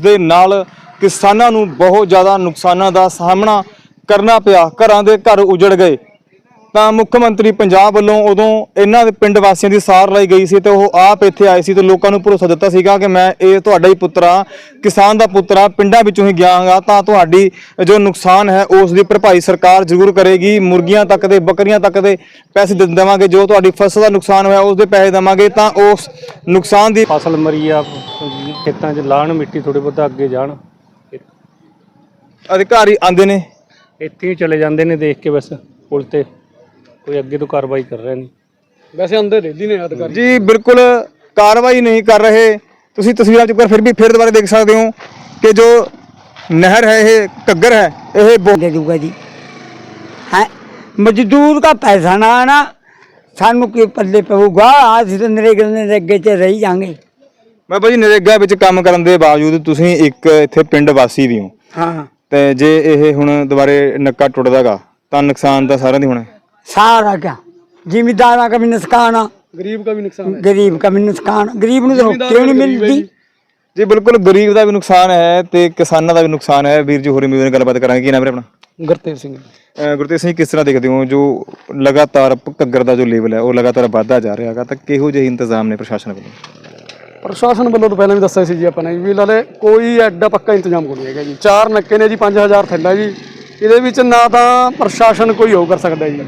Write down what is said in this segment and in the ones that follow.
ਜਿਸ ਦੇ ਨਾਲ ਕਿਸਾਨਾਂ ਨੂੰ ਬਹੁਤ ਜ਼ਿਆਦਾ ਨੁਕਸਾਨਾਂ ਦਾ ਸਾਹਮਣਾ ਕਰਨਾ ਪਿਆ। ਘਰਾਂ ਦੇ ਘਰ ਉਜੜ ਗਏ। ਤਾਂ ਮੁੱਖ ਮੰਤਰੀ ਪੰਜਾਬ ਵੱਲੋਂ ਉਦੋਂ ਇਹਨਾਂ ਦੇ ਪਿੰਡ ਵਾਸੀਆਂ ਦੀ ਸਾਰ ਲਈ ਗਈ ਸੀ ਤੇ ਉਹ ਆਪ ਇੱਥੇ ਆਏ ਸੀ ਤੇ ਲੋਕਾਂ ਨੂੰ ਭਰੋਸਾ ਦਿੱਤਾ ਸੀਗਾ ਕਿ ਮੈਂ ਇਹ ਤੁਹਾਡਾ ਹੀ ਪੁੱਤਰ ਆ ਕਿਸਾਨ ਦਾ ਪੁੱਤਰ ਆ ਪਿੰਡਾਂ ਵਿੱਚੋਂ ਹੀ ਗਿਆ ਹਾਂ ਤਾਂ ਤੁਹਾਡੀ ਜੋ ਨੁਕਸਾਨ ਹੈ ਉਸ ਦੀ ਭਰਪਾਈ ਸਰਕਾਰ ਜ਼ਰੂਰ ਕਰੇਗੀ ਮੁਰਗੀਆਂ ਤੱਕ ਦੇ ਬੱਕਰੀਆਂ ਤੱਕ ਦੇ ਪੈਸੇ ਦੇ ਦੇਵਾਂਗੇ ਜੋ ਤੁਹਾਡੀ ਫਸਲ ਦਾ ਨੁਕਸਾਨ ਹੋਇਆ ਉਸ ਦੇ ਪੈਸੇ ਦੇਵਾਂਗੇ ਤਾਂ ਉਸ ਨੁਕਸਾਨ ਦੀ ਫਸਲ ਮਰੀ ਆ ਖੇਤਾਂ 'ਚ ਲਾਣ ਮਿੱਟੀ ਥੋੜੇ ਬਹੁਤਾ ਅੱਗੇ ਜਾਣ। ਅਧਿਕਾਰੀ ਆਂਦੇ ਨੇ? ਇੱਥੇ ਹੀ ਚਲੇ ਜਾਂਦੇ ਨੇ ਦੇਖ ਕੇ ਬਸ ਪੁਲ ਤੇ। ਕੋਈ ਅੱਗੇ ਤੋਂ ਕਾਰਵਾਈ ਕਰ ਰਿਹਾ ਨਹੀਂ ਵੈਸੇ ਅੰਦਰ ਰਹਿੰਦੀ ਨੇ ਅਧਿਕਾਰੀ ਜੀ ਬਿਲਕੁਲ ਕਾਰਵਾਈ ਨਹੀਂ ਕਰ ਰਹੇ ਤੁਸੀਂ ਤਸਵੀਰਾਂ ਚ ਪਰ ਫਿਰ ਵੀ ਫਿਰ ਦੁਬਾਰਾ ਦੇਖ ਸਕਦੇ ਹੋ ਕਿ ਜੋ ਨਹਿਰ ਹੈ ਇਹ ਘੱਗਰ ਹੈ ਇਹ ਬਹੁਤ दे दूंगा जी है मजदूर का पैसा ना आना सानू के पल्ले पऊगा आज तो नरेगा नरेगे च रही जाएंगे ਮੈਂ ਭਾਜੀ ਨਰੇਗਾ ਵਿੱਚ ਕੰਮ ਕਰਨ ਦੇ ਬਾਵਜੂਦ ਤੁਸੀਂ ਇੱਕ ਇੱਥੇ ਪਿੰਡ ਵਾਸੀ ਵੀ ਹੋ हाँ ਤੇ ਜੇ ਇਹ ਹੁਣ ਦੁਬਾਰੇ ਨੱਕਾ ਟੁੱਟਦਾਗਾ ਤਾਂ ਨੁਕਸਾਨ ਤਾਂ ਸਾਰਿਆਂ ਦੀ ਹੋਣਾ ਹੈ। सारा क्या जिम्मेदारा का भी नुकसान आ, ਗਰੀਬ ਦਾ ਵੀ ਨੁਕਸਾਨ ਹੈ गरीब का भी नुकसान गरीब ਨੂੰ तो रोटी नहीं मिलती ਜੀ ਬਿਲਕੁਲ ਗਰੀਬ ਦਾ ਵੀ ਨੁਕਸਾਨ ਹੈ ਤੇ ਕਿਸਾਨਾਂ ਦਾ ਵੀ ਨੁਕਸਾਨ ਹੈ ਵੀਰ ਜੀ ਹੋਰੀ ਮੇਰੇ ਨਾਲ ਗੱਲਬਾਤ ਕਰਾਂਗੇ ਕੀ ਨਾਮ ਹੈ ਆਪਣਾ ਗੁਰਤੇਜ ਸਿੰਘ ਅਹ ਗੁਰਤੇਜ ਸਿੰਘ ਕਿਸ ਤਰ੍ਹਾਂ ਦੇਖਦੇ ਹੋ ਜੋ ਲਗਾਤਾਰ ਘੱਗਰ ਦਾ ਜੋ ਲੈਵਲ ਹੈ ਉਹ ਲਗਾਤਾਰ ਵਧਦਾ ਜਾ ਰਿਹਾ ਹੈਗਾ ਤਾਂ ਕਿਹੋ ਜਿਹੇ ਇੰਤਜ਼ਾਮ ਨੇ ਪ੍ਰਸ਼ਾਸਨ ਵੱਲੋਂ ਪ੍ਰਸ਼ਾਸਨ ਵੱਲੋਂ ਤਾਂ ਪਹਿਲਾਂ ਵੀ ਦੱਸਿਆ ਸੀ ਜੀ ਆਪਾਂ ਨੇ ਵੀ ਲਾਲੇ ਕੋਈ ਐਡਾ ਪੱਕਾ ਇੰਤਜ਼ਾਮ ਕੋਈ ਨਹੀਂ ਹੈਗਾ ਜੀ ਚਾਰ ਨੱਕੇ ਨੇ ਜੀ 5000 ਥੈਲਾ ਜੀ ਇਹਦੇ ਵਿੱਚ ਨਾ ਤਾਂ ਪ੍ਰਸ਼ਾਸਨ ਕੋਈ ਉਹ ਕਰ ਸਕਦਾ ਜੀ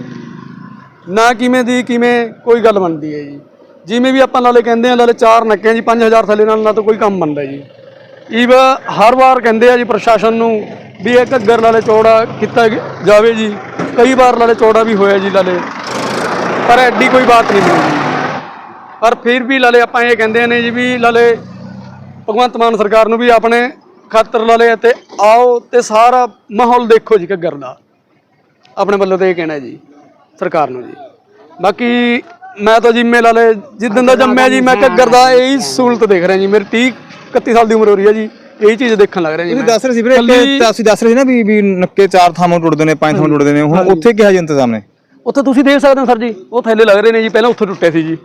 ਨਾ ਕਿਵੇਂ ਦੀ, ਕਿਵੇਂ ਕੋਈ ਗੱਲ ਬਣਦੀ ਹੈ ਜੀ। ਜਿਵੇਂ ਵੀ ਆਪਾਂ ਲਾਲੇ ਕਹਿੰਦੇ ਆ ਲਾਲੇ ਚਾਰ ਨੱਕੇ ਜੀ 5000 ਥੱਲੇ ਨਾਲ ਨਾ ਤਾਂ ਕੋਈ ਕੰਮ ਬਣਦਾ ਜੀ। ਈਵ ਹਰ ਵਾਰ ਕਹਿੰਦੇ ਆ ਜੀ ਪ੍ਰਸ਼ਾਸਨ ਨੂੰ ਵੀ ਇਹ ਘੱਗਰ ਲਾਲੇ ਚੌੜਾ ਕੀਤਾ ਜਾਵੇ ਜੀ। ਕਈ ਵਾਰ ਲਾਲੇ ਚੌੜਾ ਵੀ ਹੋਇਆ ਜੀ ਲਾਲੇ ਪਰ ਐਡੀ ਕੋਈ ਬਾਤ ਨਹੀਂ ਬਣੀ ਪਰ ਫਿਰ ਵੀ ਲਾਲੇ ਆਪਾਂ ਇਹ ਕਹਿੰਦੇ ਨੇ ਜੀ ਵੀ ਲਾਲੇ ਭਗਵੰਤ ਮਾਨ ਸਰਕਾਰ ਨੂੰ ਵੀ ਆਪਣੇ ਖਾਤਰ ਲਾਲੇ ਅਤੇ ਆਓ ਤੇ ਸਾਰਾ ਮਾਹੌਲ ਦੇਖੋ ਜੀ ਘੱਗਰ ਦਾ। ਆਪਣੇ ਵੱਲੋਂ ਤੇ ਇਹ ਕਹਿਣਾ ਜੀ। ਸਰਕਾਰ ਨੂੰ ਜੀ। ਬਾਕੀ ਮੈਂ ਤਾਂ ਜਿੰਮੇ ਲਾਲੇ ਜਿੱਦਣ ਦਾ ਜੰਮਿਆ ਜੀ ਮੈਂ ਘੱਗਰ ਦਾ ਇਹੀ ਸਹੂਲਤ ਦੇਖ ਰਿਹਾ ਜੀ। ਮੇਰੀ 30 31 ਸਾਲ ਦੀ ਉਮਰ ਹੋ ਰਹੀ ਹੈ ਜੀ। ਇਹੀ ਚੀਜ਼ ਦੇਖਣ ਲੱਗ ਰਿਹਾ ਜੀ ਤੁਸੀਂ ਮੈਂ। ਦੱਸ ਰਹੇ ਸੀ ਵੀਰੇ ਕਿ ਤੁਸੀਂ ਦੱਸ ਰਹੇ ਸੀ ਨਾ ਵੀ ਵੀ ਨੱਕੇ ਚਾਰ ਥਾਵਾਂ ਟੁੱਟਦੇ ਨੇ ਪੰਜ ਥਾਵਾਂ ਟੁੱਟਦੇ ਨੇ। ਹੁਣ ਉੱਥੇ ਕਿਹੋ ਜਿਹੇ ਇੰਤਜ਼ਾਮ ਨੇ ਉੱਥੇ ਤੁਸੀਂ ਦੇਖ ਸਕਦੇ ਹੋ ਸਰ ਜੀ ਉਹ ਥੈਲੇ ਲੱਗ ਰਹੇ ਨੇ ਜੀ ਪਹਿਲਾਂ ਉੱਥੇ ਟੁੱਟੇ ਸੀ ਜੀ।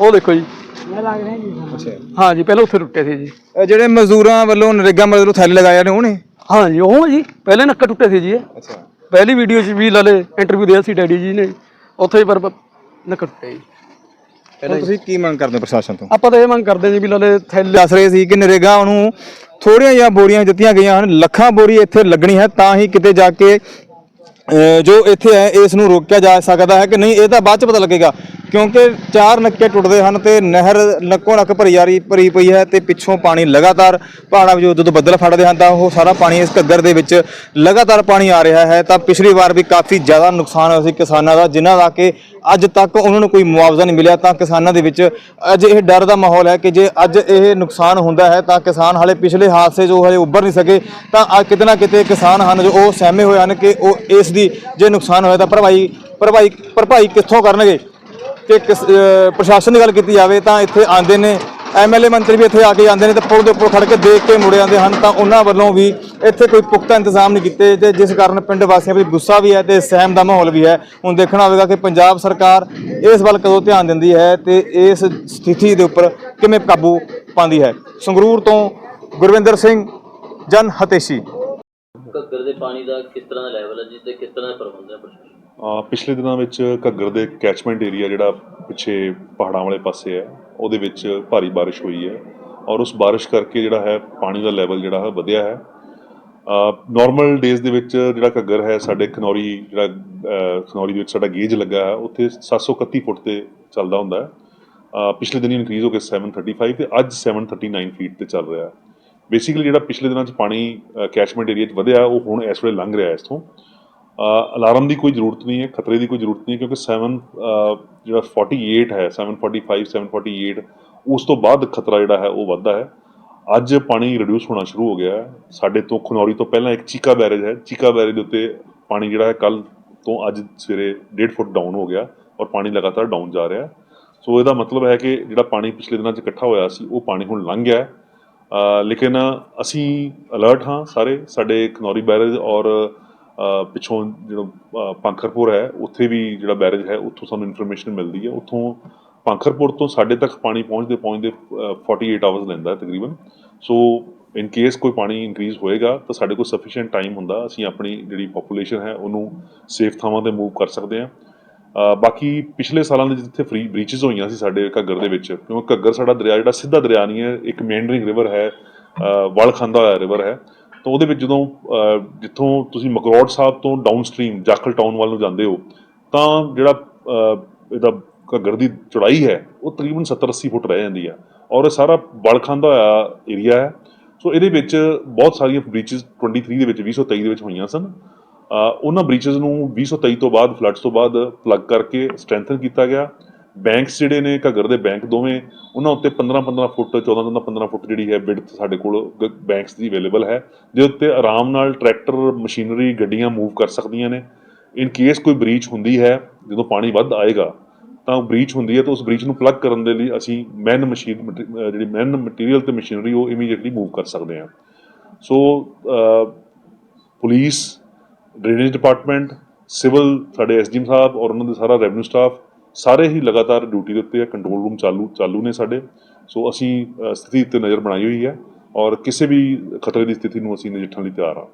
ਉਹ ਦੇਖੋ ਜੀ। ਅੱਛਾ। ਹਾਂ ਜੀ ਪਹਿਲਾਂ ਉੱਥੇ ਟੁੱਟੇ ਸੀ ਜੀ। ਜਿਹੜੇ ਮਜ਼ਦੂਰਾਂ ਵੱਲੋਂ ਨਰੇਗਾ ਮਜ਼ਦੂਰ ਥੱਲੇ ਲਗਾਏ ਨੇ ਉਹਨੇ ਹਾਂ ਜੀ ਉਹ ਜੀ ਪਹਿਲੇ ਨੱਕਾ ਟੁੱਟੇ ਸੀ ਜੀ ਅੱਛਾ। ਪਹਿਲੀ ਵੀਡੀਓ 'ਚ ਵੀ ਲਾਲੇ ਇੰਟਰਵਿਊ ਦਿਆ ਸੀ ਡੈਡੀ ਜੀ ਨੇ। ਉੱਥੇ ਪਰ ਨੱਕਾ ਟੁੱਟੇ ਜੀ। ਹੁਣ ਤੁਸੀਂ ਕੀ ਮੰਗ ਕਰਦੇ ਹੋ ਪ੍ਰਸ਼ਾਸਨ ਤੋਂ? ਆਪਾਂ ਤਾਂ ਇਹ ਮੰਗ ਕਰਦੇ ਜੀ ਵੀ ਲਾਲੇ ਥੈਲੇ ਦੱਸ ਰਹੇ ਸੀ ਕਿ ਨਰੇਗਾ ਨੂੰ ਥੋੜੀਆਂ ਜਿਹੀਆਂ ਬੋਰੀਆਂ ਦਿੱਤੀਆਂ ਗਈਆਂ ਹਨ ਲੱਖਾਂ ਬੋਰੀ ਇੱਥੇ ਲੱਗਣੀ ਹੈ ਤਾਂ ਹੀ ਕਿਤੇ ਜਾ ਕੇ ਜੋ ਇੱਥੇ ਹੈ ਇਸ ਨੂੰ ਰੋਕਿਆ ਜਾ ਸਕਦਾ ਹੈ ਕਿ ਨਹੀਂ ਇਹ ਤਾਂ ਬਾਅਦ ਚ ਪਤਾ ਲੱਗੇਗਾ। ਕਿਉਂਕਿ ਚਾਰ ਨੱਕੇ ਟੁੱਟਦੇ ਹਨ ਤੇ ਨਹਿਰ ਨੱਕੋ ਨੱਕ ਭਰੀ ਜਾ ਰਹੀ ਭਰੀ ਪਈ ਹੈ ਤੇ ਪਿੱਛੋਂ ਪਾਣੀ ਲਗਾਤਾਰ ਪਹਾੜਾਂ ਵਿੱਚੋਂ ਜਦੋਂ ਬੱਦਲ ਫੜਦੇ ਹਨ ਤਾਂ ਉਹ ਸਾਰਾ ਪਾਣੀ ਇਸ ਘੱਗਰ ਦੇ ਵਿੱਚ ਲਗਾਤਾਰ ਪਾਣੀ ਆ ਰਿਹਾ ਹੈ ਤਾਂ ਪਿਛਲੀ ਵਾਰ ਵੀ ਕਾਫੀ ਜ਼ਿਆਦਾ ਨੁਕਸਾਨ ਹੋਇਆ ਸੀ ਕਿਸਾਨਾਂ ਦਾ, ਜਿਨ੍ਹਾਂ ਦਾ ਕਿ ਅੱਜ ਤੱਕ ਉਹਨਾਂ ਨੂੰ ਕੋਈ ਮੁਆਵਜ਼ਾ ਨਹੀਂ ਮਿਲਿਆ ਤਾਂ ਕਿਸਾਨਾਂ ਦੇ ਵਿੱਚ ਅੱਜ ਇਹ ਡਰ ਦਾ ਮਾਹੌਲ ਹੈ ਕਿ ਜੇ ਅੱਜ ਇਹ ਨੁਕਸਾਨ ਹੁੰਦਾ ਹੈ ਤਾਂ ਕਿਸਾਨ ਹਾਲੇ ਪਿਛਲੇ ਹਾਦਸੇ ਜੋ ਹਲੇ ਉੱਭਰ ਨਹੀਂ ਸਕੇ ਤਾਂ ਅੱਜ ਕਿਤੇ ਨਾ ਕਿਤੇ ਕਿਸਾਨ ਹਨ ਜੋ ਉਹ ਸਹਿਮੇ ਹੋਏ ਹਨ ਕਿ ਉਹ ਇਸ ਦੀ ਜੇ ਨੁਕਸਾਨ ਹੋਇਆ ਤਾਂ ਭਰਵਾਈ ਭਰਵਾਈ, ਭਰਪਾਈ ਕਿੱਥੋਂ ਕਰਨਗੇ? ਕਿ ਕਿਸ- ਪ੍ਰਸ਼ਾਸਨ ਦੀ ਗੱਲ ਕੀਤੀ ਜਾਵੇ ਤਾਂ ਇੱਥੇ ਆਉਂਦੇ ਨੇ ਐਮਐਲਏ ਮੰਤਰੀ ਵੀ ਇੱਥੇ ਆ ਕੇ ਜਾਂਦੇ ਨੇ ਤੇ ਪੁਲ ਦੇ ਉੱਪਰ ਖੜ ਕੇ ਦੇਖ ਕੇ ਮੁੜੇ ਆਉਂਦੇ ਹਨ ਤਾਂ ਉਹਨਾਂ ਵੱਲੋਂ ਵੀ ਇੱਥੇ ਕੋਈ ਪੁਖਤਾ ਇੰਤਜ਼ਾਮ ਨਹੀਂ ਕੀਤੇ ਤੇ ਜਿਸ ਕਾਰਨ ਪਿੰਡ ਵਾਸੀਆਂ ਵਿੱਚ ਗੁੱਸਾ ਵੀ ਹੈ ਤੇ ਸਹਿਮ ਦਾ ਮਾਹੌਲ ਵੀ ਹੈ। ਹੁਣ ਦੇਖਣਾ ਹੋਵੇਗਾ ਕਿ ਪੰਜਾਬ ਸਰਕਾਰ ਇਸ ਵੱਲ ਕਦੋਂ ਧਿਆਨ ਦਿੰਦੀ ਹੈ ਤੇ ਇਸ ਸਥਿਤੀ ਦੇ ਉੱਪਰ ਕਿਵੇਂ ਕਾਬੂ ਪਾਉਂਦੀ ਹੈ। ਸੰਗਰੂਰ ਤੋਂ ਗੁਰਵਿੰਦਰ ਸਿੰਘ, ਜਨ ਹਤੇਸ਼ੀ। ਘੱਗਰ ਦੇ ਪਾਣੀ ਦਾ ਕਿਸ ਤਰ੍ਹਾਂ ਦਾ ਲੈਵਲ ਹੈ ਜੀ ਤੇ ਕਿਸ ਤਰ੍ਹਾਂ ਦਾ ਪ੍ਰਬੰਧ ਹੈ ਪ੍ਰਸ਼ਾਸਨ? ਪਿਛਲੇ ਦਿਨਾਂ ਵਿੱਚ ਘੱਗਰ ਦੇ ਕੈਚਮੈਂਟ ਏਰੀਆ ਜਿਹੜਾ ਪਿੱਛੇ ਪਹਾੜਾਂ ਵਾਲੇ ਪਾਸੇ ਹੈ, ਉਹਦੇ ਵਿੱਚ ਭਾਰੀ ਬਾਰਿਸ਼ ਹੋਈ ਹੈ ਔਰ ਉਸ ਬਾਰਿਸ਼ ਕਰਕੇ ਜਿਹੜਾ ਹੈ ਪਾਣੀ ਦਾ ਲੈਵਲ ਜਿਹੜਾ ਹੈ ਵਧਿਆ ਹੈ। ਨਾਰਮਲ ਡੇਜ਼ ਦੇ ਵਿੱਚ ਜਿਹੜਾ ਘੱਗਰ ਹੈ, ਸਾਡੇ ਖਨੌਰੀ ਜਿਹੜਾ ਖਨੌਰੀ ਦੇ ਵਿੱਚ ਸਾਡਾ ਗੇਜ ਲੱਗਾ ਹੈ, ਉੱਥੇ 731 ਫੁੱਟ ਤੇ ਚੱਲਦਾ ਹੁੰਦਾ ਹੈ। ਪਿਛਲੇ ਦਿਨ ਇਨਕਰੀਜ਼ ਹੋ ਕੇ 735 ਤੇ ਅੱਜ 739 ਫੀਟ ਤੇ ਚੱਲ ਰਿਹਾ ਹੈ। ਬੇਸਿਕਲੀ ਜਿਹੜਾ ਪਿਛਲੇ ਦਿਨਾਂ 'ਚ ਪਾਣੀ ਕੈਚਮੈਂਟ ਏਰੀਆ 'ਚ ਵਧਿਆ, ਉਹ ਹੁਣ ਇਸ ਵੇਲੇ ਲੰਘ ਰਿਹਾ ਹੈ ਇਸਥੋਂ ਅਲਾਰਮ ਦੀ ਕੋਈ ਜ਼ਰੂਰਤ ਨਹੀਂ ਹੈ, ਖਤਰੇ ਦੀ ਕੋਈ ਜ਼ਰੂਰਤ ਨਹੀਂ ਕਿਉਂਕਿ 7 ਜਿਹੜਾ 48 ਹੈ 745 748 ਉਸ ਤੋਂ ਬਾਅਦ ਖਤਰਾ ਜਿਹੜਾ ਹੈ ਉਹ ਵੱਧਦਾ ਹੈ। ਅੱਜ ਪਾਣੀ ਰਿਡਿਊਸ ਹੋਣਾ ਸ਼ੁਰੂ ਹੋ ਗਿਆ ਹੈ। ਸਾਡੇ ਤੋਂ ਖਨੌਰੀ ਤੋਂ ਪਹਿਲਾਂ ਇੱਕ ਚੀਕਾ ਬੈਰੇਜ ਹੈ। ਚੀਕਾ ਬੈਰੇਜ ਦੇ ਉੱਤੇ ਪਾਣੀ ਜਿਹੜਾ ਹੈ ਕੱਲ ਤੋਂ ਅੱਜ ਸਵੇਰੇ 1.5 ਫੁੱਟ ਡਾਊਨ ਹੋ ਗਿਆ ਔਰ ਪਾਣੀ ਲਗਾਤਾਰ ਡਾਊਨ ਜਾ ਰਿਹਾ ਸੋ ਇਹਦਾ ਮਤਲਬ ਹੈ ਕਿ ਜਿਹੜਾ ਪਾਣੀ ਪਿਛਲੇ ਦਿਨਾਂ 'ਚ ਇਕੱਠਾ ਹੋਇਆ ਸੀ, ਉਹ ਪਾਣੀ ਹੁਣ ਲੰਘ ਗਿਆ ਲੇਕਿਨ ਅਸੀਂ ਅਲਰਟ ਹਾਂ ਸਾਰੇ, ਸਾਡੇ ਖਨੌਰੀ ਬੈਰੇਜ ਔਰ ਪਿੱਛੋਂ ਜਿਹੜਾ ਅ, ਪੰਖਰਪੁਰ ਹੈ ਉੱਥੇ ਵੀ ਜਿਹੜਾ ਬੈਰੇਜ ਹੈ ਉੱਥੋਂ ਸਾਨੂੰ ਇਨਫੋਰਮੇਸ਼ਨ ਮਿਲਦੀ ਹੈ। ਉੱਥੋਂ ਪੰਖਰਪੁਰ ਤੋਂ ਸਾਡੇ ਤੱਕ ਪਾਣੀ ਪਹੁੰਚਦੇ ਪਹੁੰਚਦੇ ਅ, 48 ਆਵਰਸ ਲੈਂਦਾ ਹੈ ਤਕਰੀਬਨ। ਸੋ ਇਨ ਕੇਸ ਕੋਈ ਪਾਣੀ ਇਨਕਰੀਜ਼ ਹੋਏਗਾ ਤਾਂ ਸਾਡੇ ਕੋਲ ਸਫੀਸ਼ੀਐਂਟ ਟਾਈਮ ਹੁੰਦਾ। ਅਸੀਂ ਆਪਣੀ ਜਿਹੜੀ ਪੋਪੂਲੇਸ਼ਨ ਹੈ ਉਹਨੂੰ ਸੇਫ ਥਾਵਾਂ ਤੇ ਮੂਵ ਕਰ ਸਕਦੇ ਹਾਂ। ਬਾਕੀ ਪਿਛਲੇ ਸਾਲਾਂ ਦੇ ਜਿੱਥੇ ਫ੍ਰੀ ਬ੍ਰੀਚਸ ਹੋਈਆਂ ਸੀ ਸਾਡੇ ਘੱਗਰ ਦੇ ਵਿੱਚ ਕਿਉਂਕਿ ਘੱਗਰ ਸਾਡਾ ਦਰਿਆ ਜਿਹੜਾ ਸਿੱਧਾ ਦਰਿਆ ਨਹੀਂ ਹੈ ਇੱਕ ਮੇਂਡਰਿੰਗ ਰਿਵਰ ਹੈ ਵਲ ਖਾਂਦਾ ਹੋਇਆ ਰਿਵਰ ਹੈ। ਤਾਂ ਉਹਦੇ ਵਿੱਚ ਜਦੋਂ ਜਿੱਥੋਂ ਤੁਸੀਂ ਮਕਰੋੜ ਸਾਹਿਬ ਤੋਂ ਡਾਊਨਸਟ੍ਰੀਮ ਜਾਖਲ ਟਾਊਨ ਵੱਲ ਨੂੰ ਜਾਂਦੇ ਹੋ, ਤਾਂ ਜਿਹੜਾ ਇਹਦਾ ਘੱਗਰ ਦੀ ਚੌੜਾਈ ਹੈ, ਉਹ ਤਕਰੀਬਨ 70 80 ਫੁੱਟ ਰਹਿ ਜਾਂਦੀ ਹੈ ਔਰ ਇਹ ਸਾਰਾ ਬਲ ਖਾਂਦਾ ਹੋਇਆ ਏਰੀਆ ਹੈ। ਸੋ ਇਹਦੇ ਵਿੱਚ ਬਹੁਤ ਸਾਰੀਆਂ ਬ੍ਰੀਚਸ 23 ਦੇ ਵਿੱਚ 2023 ਦੇ ਵਿੱਚ ਹੋਈਆਂ ਸਨ। ਉਹਨਾਂ ਬ੍ਰੀਚਸ ਨੂੰ 2023 ਤੋਂ ਬਾਅਦ ਫਲੱਡਸ ਤੋਂ ਬਾਅਦ ਪਲੱਗ ਕਰਕੇ ਸਟਰੈਂਥਨ ਕੀਤਾ ਗਿਆ। ਬੈਂਕਸ ਜਿਹੜੇ ਨੇ ਘੱਗਰ ਦੇ ਬੈਂਕ ਦੋਵੇਂ ਉਹਨਾਂ ਉੱਤੇ 15 15 ਫੁੱਟ 14 14 15 ਫੁੱਟ ਜਿਹੜੀ ਹੈ ਬਿਡਥ ਸਾਡੇ ਕੋਲ ਬੈਂਕਸ ਦੀ ਅਵੇਲੇਬਲ ਹੈ ਦੇ ਉੱਤੇ ਆਰਾਮ ਨਾਲ ਟਰੈਕਟਰ ਮਸ਼ੀਨਰੀ ਗੱਡੀਆਂ ਮੂਵ ਕਰ ਸਕਦੀਆਂ ਨੇ। ਇਨ ਕੇਸ ਕੋਈ ਬ੍ਰੀਚ ਹੁੰਦੀ ਹੈ ਜਦੋਂ ਪਾਣੀ ਵੱਧ ਆਏਗਾ ਤਾਂ ਬ੍ਰੀਚ ਹੁੰਦੀ ਹੈ ਤਾਂ ਉਸ ਬ੍ਰੀਚ ਨੂੰ ਪਲੱਗ ਕਰਨ ਦੇ ਲਈ ਅਸੀਂ ਮੈਨ ਮਸ਼ੀਨ ਮਟ- ਜਿਹੜੀ ਮੈਨ ਮਟੀਰੀਅਲ ਤੇ ਮਸ਼ੀਨਰੀ ਉਹ ਇਮੀਡੀਏਟਲੀ ਮੂਵ ਕਰ ਸਕਦੇ ਹਾਂ। So uh, police drainage department civil ਸਾਡੇ ਐਸਡੀਐਮ ਸਾਹਿਬ ਔਰ ਉਹਨਾਂ ਦੇ ਸਾਰਾ ਰੈਵਨਿਊ ਸਟਾਫ ਸਾਰੇ ਹੀ ਲਗਾਤਾਰ ਡਿਊਟੀ ਦੇ ਉੱਤੇ ਹੈ ਕੰਟਰੋਲ ਰੂਮ ਚਾਲੂ ਚਾਲੂ ਨੇ ਸਾਡੇ। ਸੋ ਅਸੀਂ ਸਥਿਤੀ ਉੱਤੇ ਨਜ਼ਰ ਬਣਾਈ ਹੋਈ ਹੈ ਔਰ ਕਿਸੇ ਵੀ ਖਤਰੇ ਦੀ ਸਥਿਤੀ ਨੂੰ ਅਸੀਂ ਨਜਿੱਠਣ ਲਈ ਤਿਆਰ ਹਾਂ।